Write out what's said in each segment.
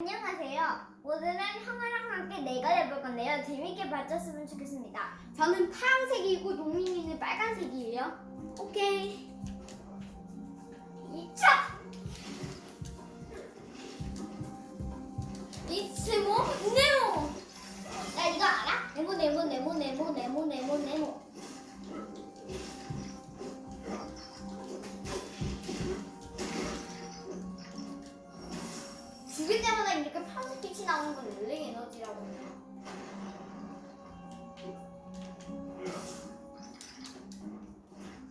안녕하세요. 오늘은 형아랑 함께 내가 해볼 건데요. 재밌게 봐줬으면 좋겠습니다. 저는 파란색이고 동민이는 빨간색이에요. 오케이. 나오는 건 릴레이 에너지라고 해요.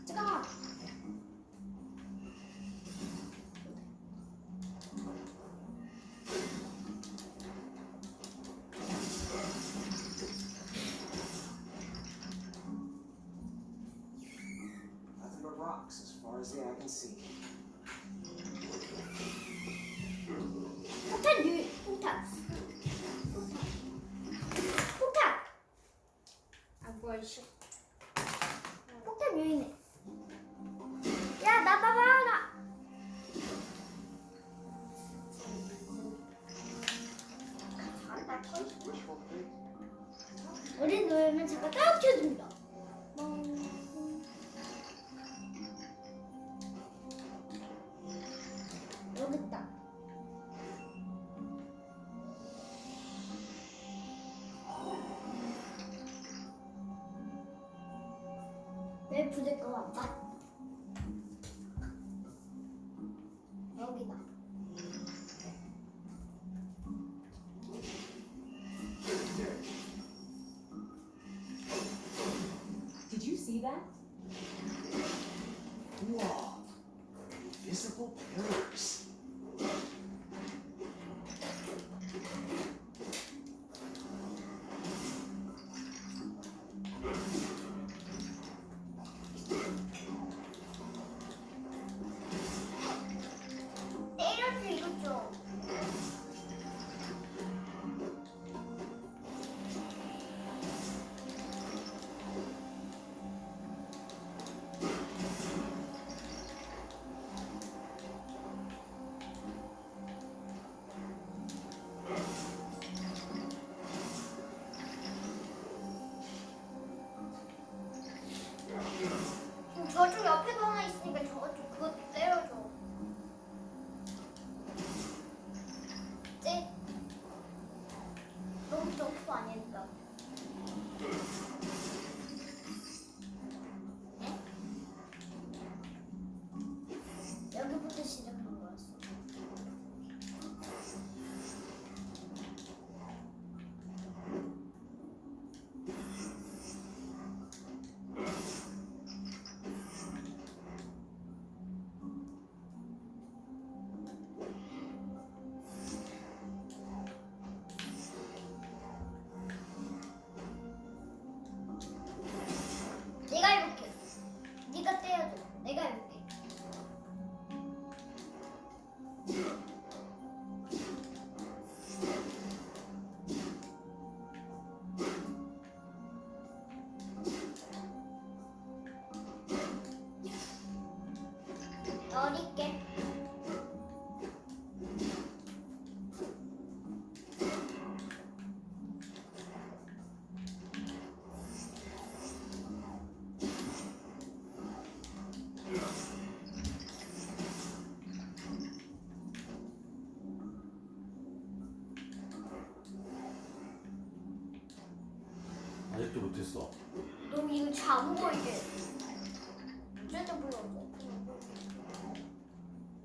잠깐만. Nothing but rocks as far as the eye can see. 아 뭐야 씨. 폭탄 유인해. 야 나 봐봐 나. 우리 놀면 잠깐 딱 켜줍니다. 왜 부들 것 같다? 여기다. Did you see that? Whoa! Invisible pillars. Namaste. 어릴게. 아직도 못했어. 너 이거 잘안 보이게. 어쨌든 불러줘.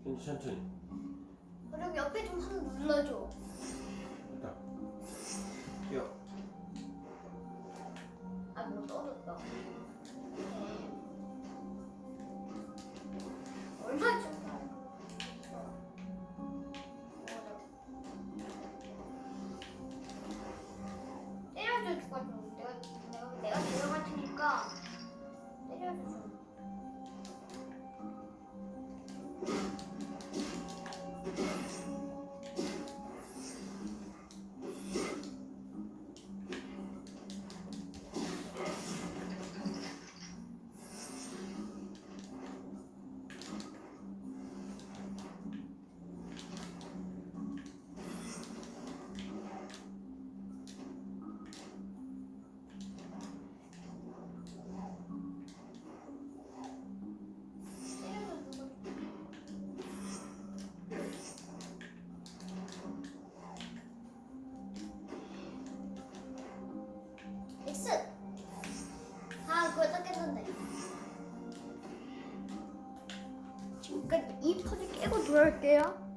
천천히. 그리고 옆에 좀 한번 눌러줘. 깼는데. 지금까지 이 턴을 깨고 돌아올게요.